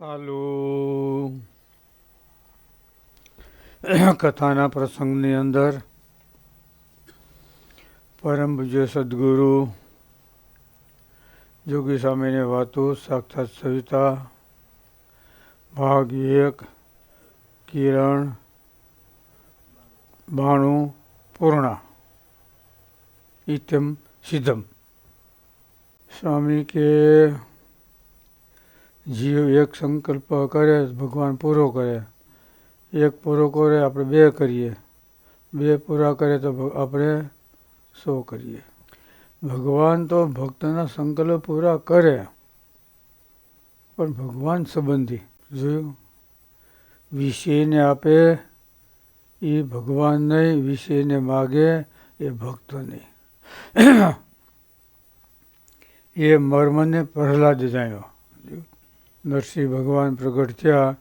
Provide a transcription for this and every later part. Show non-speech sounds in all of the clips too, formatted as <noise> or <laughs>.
ચાલુ. કથાના પ્રસંગની અંદર પરમ પૂજ્ય સદગુરુ જોગી સ્વામીની વાતો સાક્ષાત સવિતા, ભાગ એક, કિરણ, બાણું, પૂર્ણા ઇતમ સિદ્ધમ. સ્વામી કે જીવ એક સંકલ્પ કરે, ભગવાન પૂરો કરે. એક પૂરો કરે, આપણે બે કરીએ. બે પૂરા કરે તો આપણે સો કરીએ. ભગવાન તો ભક્તના સંકલ્પ પૂરા કરે, પણ ભગવાન સંબંધી. જોયું? વિષયને આપે, એ ભગવાન નહીં, વિષયને માગે, એ ભક્ત નહીં. એ મર્મને પ્રહલાદ જાણ્યો. નરસિંહ ભગવાન પ્રગટ થયા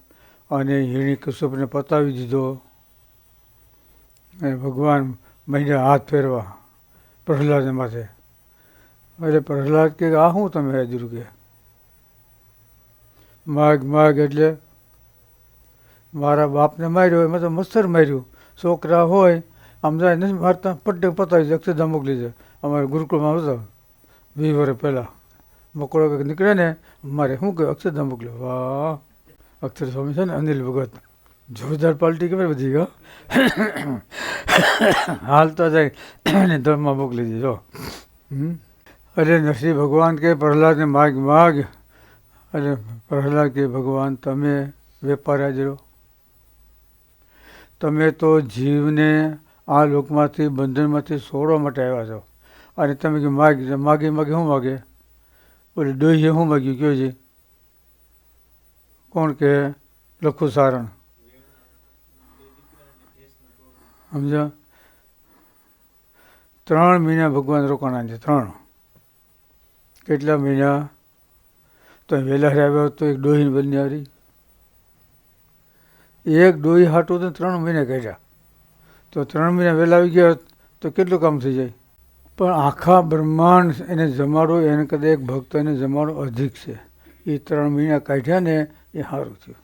અને હિણી કશ્યપને પતાવી દીધો. અને ભગવાન મહિને હાથ ફેરવા પ્રહલાદ માથે. એટલે પ્રહલાદ કે, આ શું તમે હાજરું કે? માગ માગ એટલે મારા બાપને માર્યો, એમાં તો મચ્છર માર્યું. છોકરા હોય, આમ જાય નથી મારતા પટ્ટે પતાવી દે, અક્ષરધામ મોકલી દે. અમારે ગુરુકુળમાં હતો વીસ વર્ષ પહેલાં. મકોડો કંઈક નીકળે ને, મારે શું કહ્યું અક્ષરધામ મોકલ્યો. વાહ. અક્ષર સ્વામી છે ને, અનિલ ભગત. જોરદાર પાર્ટી કેવી બધી ગયો હાલ તો જાય. ને ધર્મમાં મોકલી દીધો. અરે નરસિંહ ભગવાન કે પ્રહલાદને માગ માગ. અરે પ્રહલાદ કે ભગવાન, તમે વેપાર હાજરો. તમે તો જીવને આ લોકમાંથી, બંધનમાંથી છોડવા માટે આવ્યા છો. અને તમે કે માગ, માગી, માગે, શું માગે? ઓલી ડોહીએ શું માગ્યું? કયો છે? કોણ કે? લખું સારણ. સમજો? ત્રણ મહિના ભગવાન રોકાણા છે, ત્રણ. કેટલા મહિના? તો વહેલા આવ્યો તો એક ડોહીને બની હારી. એક ડોહી હાટું તો ત્રણ મહિના કાઢ્યા. તો ત્રણ મહિના વહેલા આવી ગયા તો કેટલું કામ થઈ જાય? પણ આખા બ્રહ્માંડ એને જમાડો, એને કદાચ એક ભક્ત એને જમાડો અધિક છે. એ ત્રણ મહિના કાઢ્યા ને એ સારું થયું.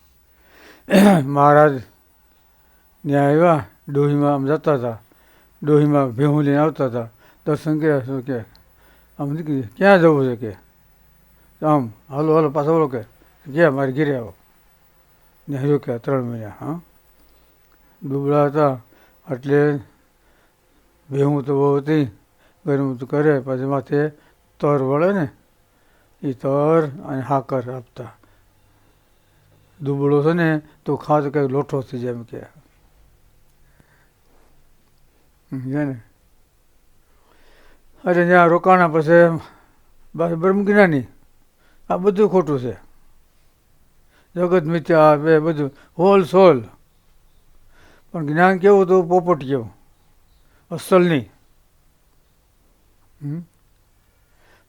મહારાજ ત્યાં આવ્યા, ડોહીમાં આમ જતા હતા. ડોહીમાં ભેહું લઈને આવતા હતા. દર્શન કર્યા શું કે, આમ નીકળી ક્યાં જવું છે કે? આમ, હાલો હાલો, પાછો બોલો કે, ગયા, મારે ઘેરે આવો. ને હજુ કે ત્રણ મહિના, હા? દુબળા હતા, એટલે ભેહું તો બહુ હતી. ગરમ કરે, પછી માથે તર વળે ને એ તર અને હાકર આપતા. દુબળો છે ને, તો ખાસ કંઈક લોઠો થઈ જાય એમ કે ને. અરે ત્યાં રોકાણા પછી બસ બ્રહ્મજ્ઞાની આ બધું ખોટું છે. જગત મિથ્યા બે બધું, હોલ સોલ. પણ જ્ઞાન કેવું તો પોપટ કેવું? અસલ નહીં?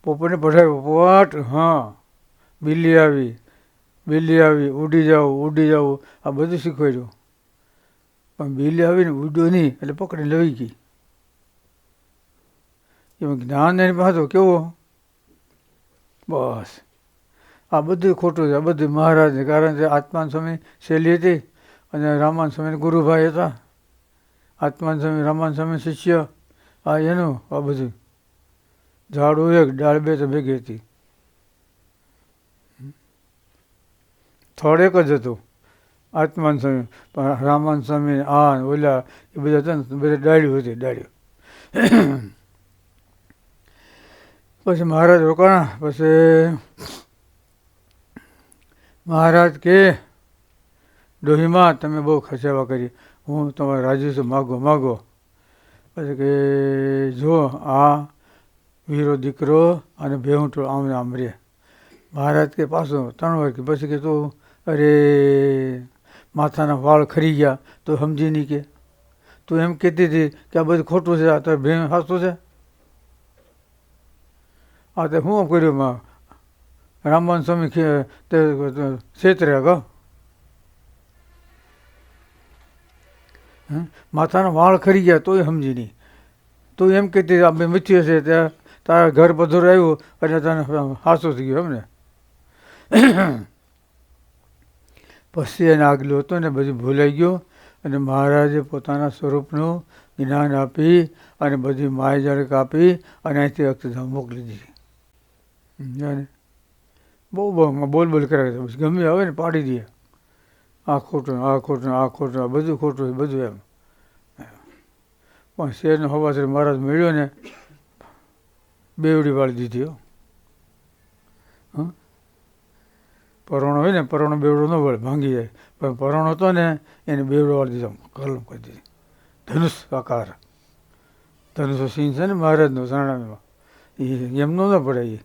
પોપટને પઠાવ્યો પોપટ હા. બિલ્લી આવી બિલ્લી આવી, ઉડી જાવ ઉડી જાવ આ બધું શીખવાડ્યું. પણ બિલ્લી આવીને ઉડ્યો નહીં, એટલે પકડી લઈ ગઈ. એમાં જ્ઞાન એની પાસે કેવો? બસ. આ બધું ખોટું છે, આ બધું મહારાજને કારણ કે આત્માન સ્વામી શૈલી હતી અને રામાન સ્વામી ગુરુભાઈ હતા. આત્માન સ્વામી, રામાન સ્વામી શિષ્ય, આ એનું, આ બધું ઝાડું એક ડાળ બે તો ભેગી હતી. થડ એક જ હતું. આત્માન સ્વામી, પણ રામાન સ્વામી આ ઓલા, એ બધા હતા ને, બધા ડાળીઓ હતી, ડાળ્યું. પછી મહારાજ રોકાણા, પછી મહારાજ કે, ડોહીમાં તમે બહુ ખસેવા કરી. હું તમારે રાજુ છું માગો માગો. પછી કે, જો આ વીરો દીકરો અને બેહુંટો આમ આમ રે. મહારાજ કે પાછો ત્રણ વાર કે પછી કે તું, અરે, માથાના વાળ ખરી ગયા, તો સમજી નહીં કે. તું એમ કહેતી હતી કે આ બધું ખોટું છે, આ તો ભે સાચું છે. આ તો શું કર્યું માં રામબાન સ્વામી છેતર્યા કહો માથાના વાળ ખરી ગયા, તોય સમજી નહીં. તું એમ કહેતી આ બે મિથ્ય છે ત્યાં તારા ઘર બધું આવ્યું એટલે તને હાસું થઈ ગયું એમને. પછી એને આગલું હતું ને બધું ભૂલાઈ ગયું અને મહારાજે પોતાના સ્વરૂપનું જ્ઞાન આપી અને બધી માય આપી અને અહીંથી અક્ષરધામ મોકલી દીધી. બહુ બહુ બોલ બોલ કરે ગમે આવે ને પાડી દે. આ ખોટું આ ખોટું આ ખોટું, આ બધું ખોટું બધું એમ. પણ શેરનો હવાસર મહારાજ મળ્યો ને બેવડી વાળી દીધી, હો? પરોણો હોય ને, પરોણો બેવડો ન વળે, ભાંગી જાય. પણ પરોણો હતો ને, એને બેવડો વાળી દીધો, કલમ કરી દીધી. ધનુષ આકાર. ધનુષ સિંહ છે ને, મહારાજનો સરણામીમાં એ એમનો ન પડે એ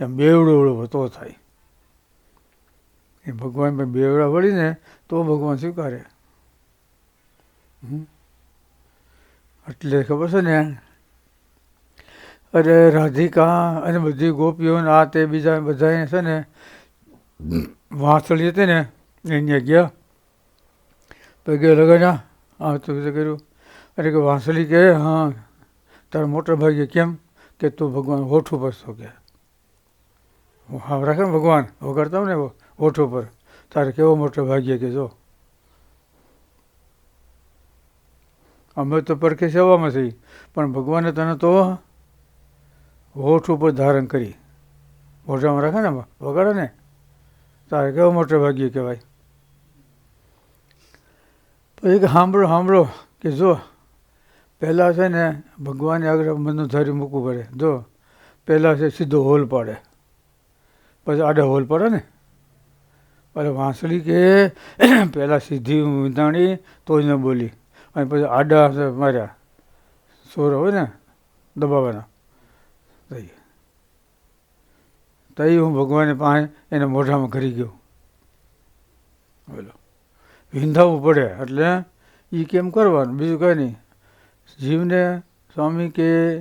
એમ બેવડો વળો તો થાય. એ ભગવાન પણ બેવડા વળીને તો ભગવાન સ્વીકારે. એટલે ખબર છે ને અરે રાધિકા અને બધી ગોપીઓ ને આ તે બીજા બધા છે ને વાંસળી હતી ને, એની ગયા પગે લગાડ્યા આ તો બધું કર્યું. અરે કે વાંસળી કે, હા, તારા મોટા ભાઈ કેમ કે તું ભગવાન હોઠ ઉપર છો કે? હા રાખે ને ભગવાન, વગાડતા હોય ને હોઠ ઉપર. તારે કેવો મોટો ભાગ્ય કે જો? અમે તો પરખે સેવામાં થઈ પણ ભગવાને તને તો હોઠ ઉપર ધારણ કરી. મોઢામાં રાખે ને વગાડે ને? તારે કેવો મોટો ભાગ્ય કહેવાય? પછી કે સાંભળો સાંભળો કે જો પહેલાં છે ને ભગવાનને આગળ મનનું ધારી મૂકવું પડે. જો પહેલાં છે સીધો હોલ પાડે. પછી આડે હોલ પડે ને? અરે વાંસળી કે પહેલાં સીધી વિંધાણી તો જ ન બોલી. અને પછી આડા માર્યા. સોર હોય ને દબાવવાના. તઈ. તો હું ભગવાને પાસે એને મોઢામાં કરી ગયો. બોલો. વિંધાવવું પડે એટલે એ કેમ કરવાનું? બીજું કંઈ નહીં. જીવને સ્વામી કે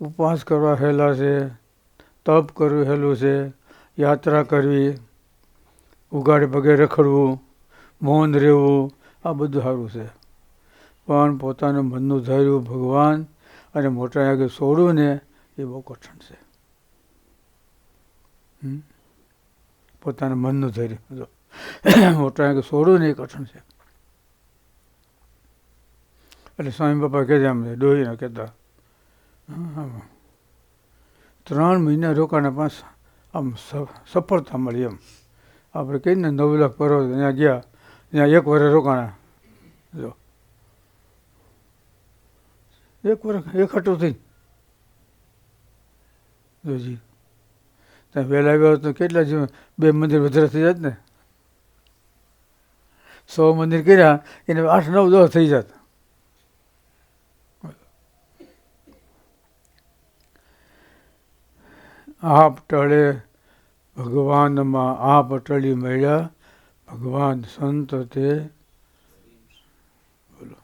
ઉપવાસ કરવા હેલા છે, તપ કરવું હેલું છે, યાત્રા કરવી ઉગાડે પગે રખડવું, મૌન રહેવું, આ બધું સારું છે. પણ પોતાનું મનનું ધૈર્ય ભગવાન અને મોટા આગળ છોડવું ને એ બહુ કઠણ છે? પોતાના મનનું ધૈર્ય. જો. મોટા છોડવું ને એ કઠણ છે. એટલે સ્વામી બાપા કહેતા એમ ડોહીને કહેતા ત્રણ મહિના રોકાણા પાસે આમ સફળતા મળી એમ. આપણે કહીએ ને નવ લાખ પર્વત, ત્યાં ગયા, ત્યાં એક વર્ષ રોકાણા. જો. એક વર્ષ, એક હટું થઈ જોજી. ત્યાં વહેલા આવ્યા હોત તો કેટલા જીવન બે મંદિર વધારે થઈ જાત ને? સો મંદિર કર્યા, એને આઠ નવ દસ થઈ જાત. આપ ટળે ભગવાનમાં આપ ટળી મળ્યા, ભગવાન સંત તે. બોલો.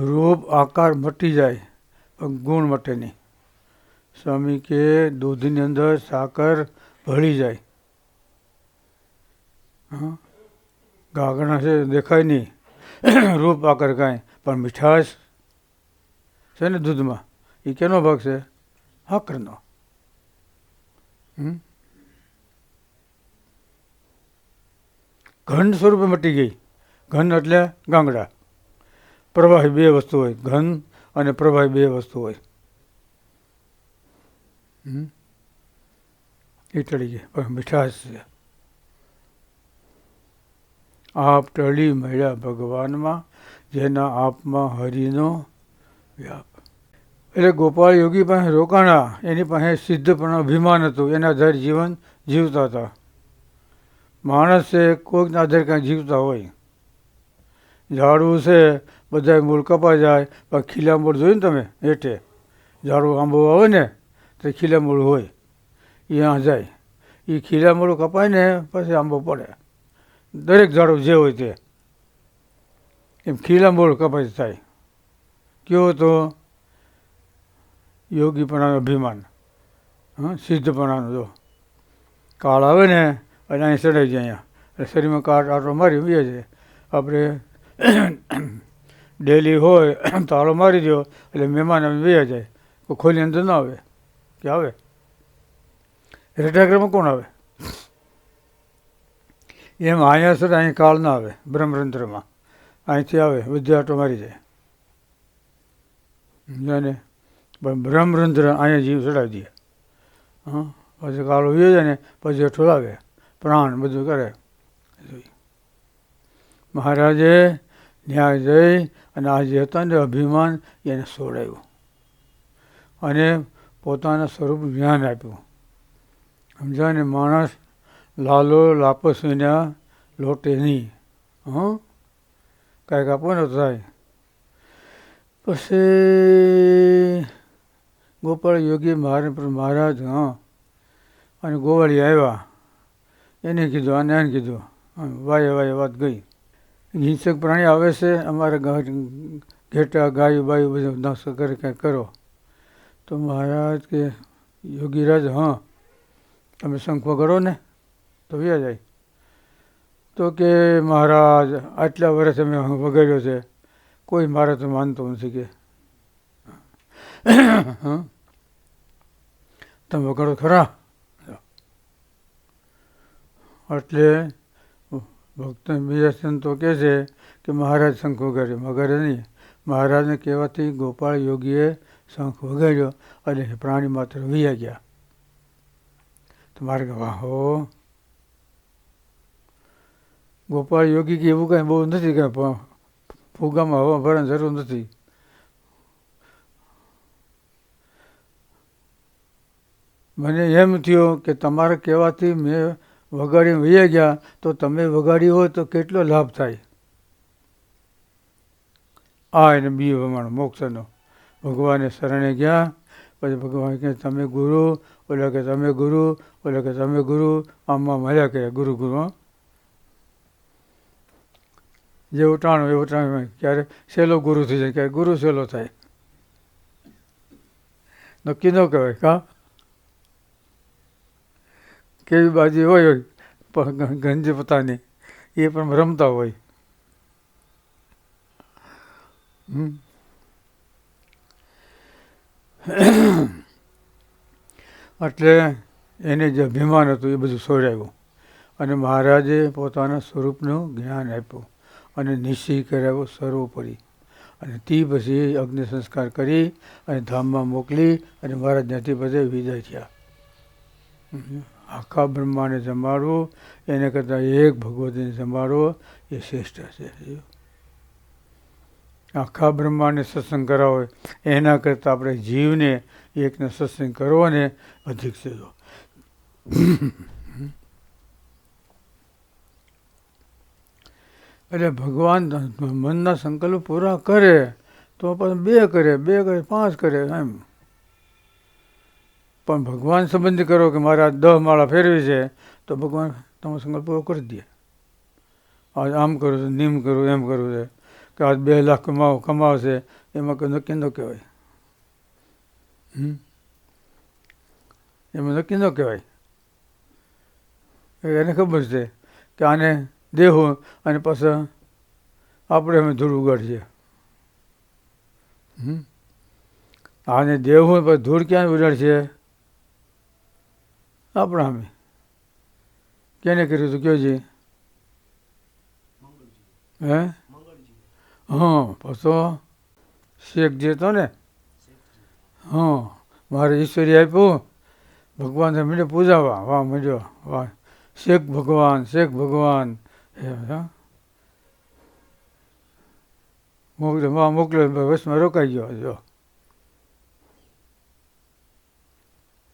રૂપ આકાર મટી જાય, પણ ગુણ મટે નહીં. સ્વામી કે દૂધની અંદર સાકર ભળી જાય. હા? ગાગણા છે, દેખાય નહીં. <clears throat> રૂપ આકાર કાંઈ, પણ મીઠાશ છે ને દૂધમાં. એ કેનો ભાગ છે? સાકરનો હમ? ઘન સ્વરૂપે મટી ગઈ. ઘન એટલે ગાંગડા. પ્રવાહી બે વસ્તુ હોય, ઘન અને પ્રવાહી બે વસ્તુ હોય. એ ટળી જાય મીઠાશ છે. આપ ટળી મળ્યા ભગવાનમાં, જેના આપમાં હરિનો વ્યાપ. એટલે ગોપાલ યોગી પાસે રોકાણા, એની પાસે સિદ્ધ પણ અભિમાન હતું. એના આધારે જીવન જીવતા હતા. માણસ છે કોઈકના આધારે કાંઈ જીવતા હોય. ઝાડવું છે બધા મૂળ કપાઈ જાય, પણ ખીલા મૂળ જોયું ને તમે હેઠે? ઝાડવું આંબો આવે ને, તો ખીલા મૂળ હોય. એ આ જાય. એ ખીલા મૂળ કપાય ને, પછી આંબો પડે. દરેક ઝાડવું જે હોય તે. એમ ખીલા મૂળ કપાય થાય. કેવો તો? યોગીપણાનું અભિમાન. હા, સિદ્ધપણાનું જો. કાળ આવે ને, અને અહીં ચડાઈ જાય અહીંયા. શરીરમાં કાળ આટો મારી, બે છે. આપણે ડેલી હોય <clears throat> તાળો મારી દો એટલે મહેમાન અમે વયા જાય. કોઈ ખોલી અંદર ના આવે. કે આવે? રેટાગ્રામાં કોણ આવે? એમ અહીંયા સર અહીં કાળ ના આવે, બ્રહ્મરંધ્રમાં. અહીંથી આવે આટો મારી જાય. પણ બ્રહ્મરંધ્ર અહીંયા જીવ ચડાવી દે. હા? પછી કાળો વીએ જાય ને, પછી હેઠો લાગે. પ્રાણ બધું કરે. મહારાજે ન્યાય જઈ અને આ જે હતા ને અભિમાન એને છોડાયું અને પોતાના સ્વરૂપ જ્ઞાન આપ્યું. સમજાને માણસ લાલો લાપસ વિના લોટે નહીં. હં? કાંઈક આપો ને થાય. પછી ગોપાળ યોગી મહારાજ મહારાજ, હં. અને ગોવાળી આવ્યા. એને કીધું, આને એને કીધું. વાય વાય, વાત ગઈ. હિંસક પ્રાણી આવે છે, અમારે ઘેટા, ગાયું, બાયું બધું નસ કરે કંઈક કરો. તો મહારાજ કે, યોગીરાજ, હા તમે શંખ વગાડો ને, તો વ્યા જાય. તો કે, મહારાજ, આટલા વર્ષ અમે વગાડ્યો છે, કોઈ મારે તો માનતો નથી કે? તમે વગાડો ખરા? એટલે ભક્ત બીજા સંતો કહે છે કે મહારાજ શંખ વગાડ્યો. વગાડે નહીં. મહારાજને કહેવાથી ગોપાળ યોગીએ શંખ વગાડ્યો અને પ્રાણી માત્ર વૈયા ગયા. તમારે મારે વાહો. ગોપાળ યોગી કે એવું કાંઈ બહુ નથી કે ફુગામાં હવા ભરવાની જરૂર નથી. મને એમ થયું કે તમારા કહેવાથી મેં વગાડીને વહી ગયા, તો તમે વગાડી હોય તો કેટલો લાભ થાય? આ એને બી પ્રમાણ મોક્ષનો. ભગવાને શરણે ગયા, પછી ભગવાન કે તમે ગુરુ? ઓલા કે, તમે ગુરુ. ઓલા કે, તમે ગુરુ. આમાં મળ્યા કે, ગુરુ ગુરુ. જે જેવું એ એવું ટાણું ક્યારે સહેલો ગુરુ થઈ જાય, ક્યારે ગુરુ સહેલો થાય. નક્કી ન કહેવાય, કા? કેવી બાજી હોય પણ ગંજ પોતાની એ પણ રમતા હોય. એટલે એને જે અભિમાન હતું, એ બધું છોડાવ્યું અને મહારાજે પોતાના સ્વરૂપનું જ્ઞાન આપ્યું અને નિશ્ચય કરાવ્યો સર્વોપરી અને તે પછી અગ્નિ સંસ્કાર કરી અને ધામમાં મોકલી અને મહારાજ ત્યાંથી પછી વિદાય થયા. આખા બ્રહ્માને જમાડવું એને કરતાં એક ભગવતીને જમાડવો એ શ્રેષ્ઠ છે. આખા બ્રહ્માંડને સત્સંગ કરાવો, એના કરતાં આપણે જીવને એકને સત્સંગ કરવો ને અધિક છે એટલે ભગવાન મનના સંકલ્પ પૂરા કરે, તો પણ બે કરે બે કરે, પાંચ કરે, એમ. પણ ભગવાન સંબંધી કરો કે મારે આ દહ માળા ફેરવી છે, તો ભગવાન તમારો સંકલ્પ પૂરો કરી દે. આજ આમ કરું છું, નીમ કરું, એમ કરવું છે, કે આજ બે લાખ કમાવ, કમાવશે, એમાં કોઈ નક્કી ન કહેવાય? એમાં નક્કી ન કહેવાય. એને ખબર છે કે આને દેહો અને પાછા આપણે અમે ધૂળ ઉગાડીએ? આને દેવું પછી ધૂળ ક્યાં ઉડાડશે? આપણા અમે કેને કર્યું હતું કયો છે હે? હા, પાછો શેખ જે હતો ને. હા, મારે ઈશ્વરી આપ્યું. ભગવાનને મીડે પૂજાવા વાહ મજો વાહ શેખ ભગવાન શેખ ભગવાન. મોકલે વાહ મોકલે વચમાં રોકાઈ ગયો, જો.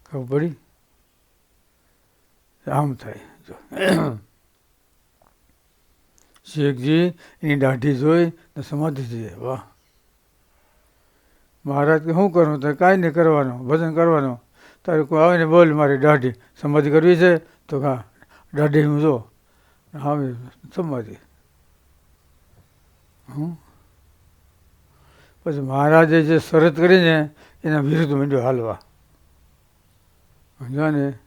ખબર પડી? આમ થાય. <clears throat> શેખજી, એની દાઢી જોઈ ને સમાધિ થઈ વાહ. મહારાજ કે, શું કરવું તો કાંઈ નહીં કરવાનું. ભજન કરવાનું. તારે કોઈ આવે ને બોલ મારી દાઢી. સમાધિ કરવી છે? તો કા દાઢી હું જો. આવી સમાધિ. હું પછી મહારાજે જે શરત કરીને એના વિરુદ્ધ મંડ્યો હાલવા. સમજ્યા ને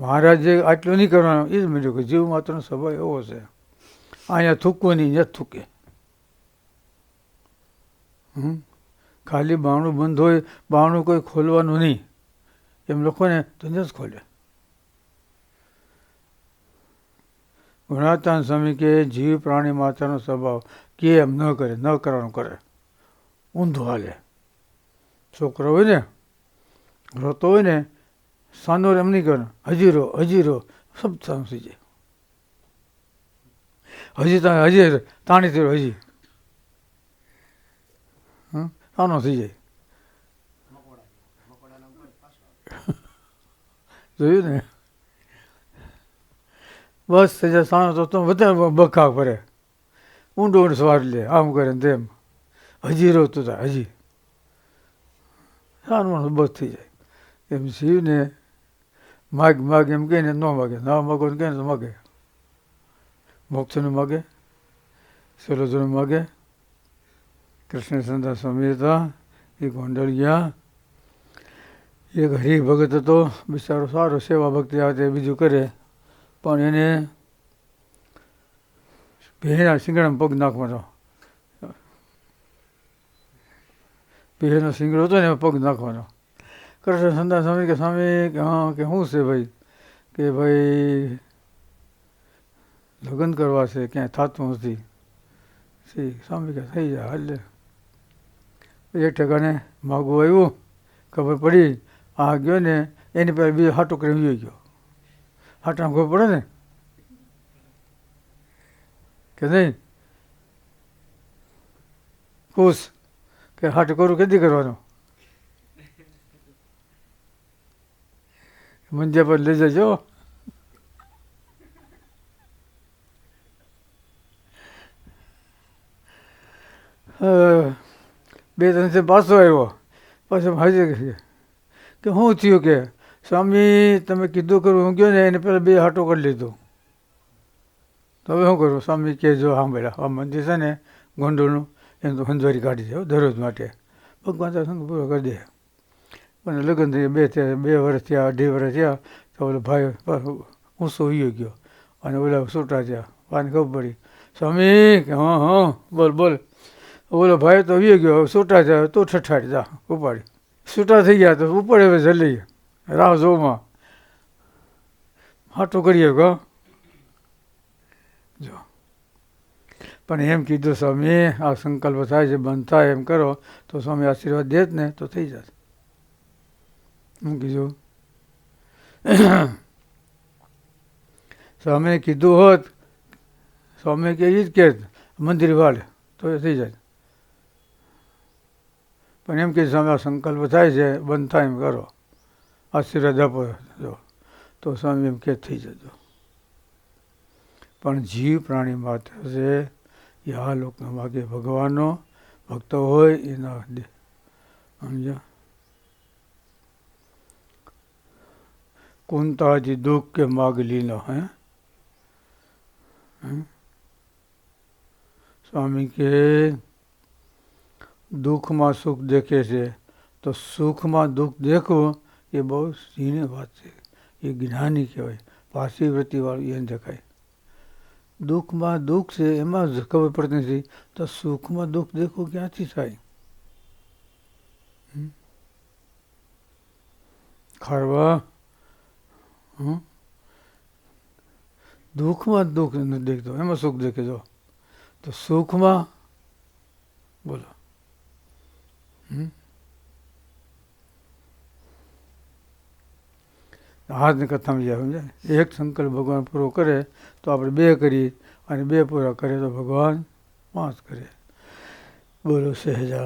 મહારાજે આટલું નહીં કરવાનું. એ જ મળ્યું કે જીવ માત્રનો સ્વભાવ એવો છે. અહીંયા થૂકવું નહીં જ થૂકે. ખાલી બાણું બંધ હોય, બાણું કોઈ ખોલવાનું નહીં. એમ લોકોને તો જ ખોલે. ગુણાતાન સ્વામી કે જીવ પ્રાણી માત્રનો સ્વભાવ કે એમ ન કરે, ન કરવાનું કરે. ઊંધું હાલે. છોકરો હોય ને, રોતો હોય ને સાનો એમ નહીં કહેવાનું. હજી રહો હજી રહો. સબ સમજી જાય. હજી તા હજી તાણી થયો, હજી? સાનો થઈ જાય. <laughs> જોયું ને? બસ, થઈ જાય. સાનો તો વધારે બખા કરે. ઊંડો ઊંડ સવાર લે, આમ કરે તેમ. હજી રોતું થાય હજી. માણસ બસ થઈ જાય. એમ શિવને માગ માગ એમ કહે ને માગે. ના માગો ને કહે તો માગે. મોક્ષનું માગે સરોજનું માગે, કૃષ્ણ સંતા સ્વામી હતા એ ગોંડલ ગયા. એક હરિભગત હતો, બિચારો સારો સેવા ભક્તિ આવે તે બીજું કરે. પણ એને ભેના શિંગડામાં પગ નાખવાનો. ભેનો શિંગડો હતો ને એમાં પગ નાખવાનો. કૃષ્ણ સંતા સ્વામી કે સ્વામી, કે હા, કે શું છે ભાઈ? કે ભાઈ, લગ્ન કરવા છે, ક્યાંય થતું નથી. સી સ્વામી કે, થઈ જાય, હાલે એક ઠેકાને માગું આવ્યું, ખબર પડી, આ ગયો ને, એની પાસે બીજો હાટો કરી ગયો. હાટામાં ખબર પડે ને? કે નહીં? ખુશ? કે હાટ કરું કેદી કરવાનું? મંજે પર લઈ જજો બે ત્રણ છે પાછો આવ્યો પાછો હાજર કે શું થયું કે સ્વામી તમે કીધું કરું હું ગયો ને એને પહેલાં બે હાટો કરી લીધું તો હવે શું કરું સ્વામી કે જો ભાઈ આ મંદિર છે ને ગોંડોળનું એને તો હંજવારી કાઢી દે દરરોજ માટે ભગવાન પૂરો કરી દે પણ લગ્ન થઈ બે થયા, બે વર્ષ થયા, અઢી વર્ષ થયા, તો ઓલો ભાઈ ઊંસો ઉયો ગયો. અને ઓલા છૂટા થયા પાને ખબર પડી. સ્વામી, કે હા હા, બોલ બોલ. ઓલો ભાઈ તો ઉયો ગયો છૂટા થયા તો ઠઠાડી જા, ઉપાડી. છૂટા થઈ ગયા તો ઉપાડે, હવે જલ્દી. રાહ જોમાં હાટું કરીએ ગો જો. પણ એમ કીધું, સ્વામી, આ સંકલ્પ થાય છે, બંધ થાય, એમ કરો. તો સ્વામી આશીર્વાદ દે જ ને, તો થઈ જશે. હું કીધું સ્વામીએ કીધું હોત સ્વામી કે જ કે મંદિર વાળે, તો એ થઈ જાય. પણ એમ કે સ્વામી સંકલ્પ થાય છે, બંધ થાય એમ કરો. આશીર્વાદ આપો જો. તો સ્વામી એમ કે થઈ જજો. પણ જીવ પ્રાણી માત્ર છે એ આ લોકના માગે ભગવાનનો ભક્ત હોય, એના સમજ્યા? દુઃખ કે માગ લીલો હે હમ? સ્વામી કે દુઃખમાં સુખ દેખે છે તો સુખમાં દુઃખ દેખવું એ બહુ ઝીણી વાત છે એ જ્ઞાની કહેવાય પાસી વૃત્તિવાળું એને દેખાય દુઃખમાં દુઃખ છે એમાં ખબર પડતી નથી તો સુખમાં દુઃખ દેખવું ક્યાંથી થાય? ખારવા હમ? દુઃખમાં દુઃખ નથી દેખતો, એમાં સુખ દેખે જો. તો સુખમાં, બોલો? હાથની કથામાં જાય સમજાય? એક સંકલ્પ ભગવાન પૂરો કરે, તો આપણે બે કરીએ, અને બે પૂરા કરે તો ભગવાન પાંચ કરે. બોલો સહેજા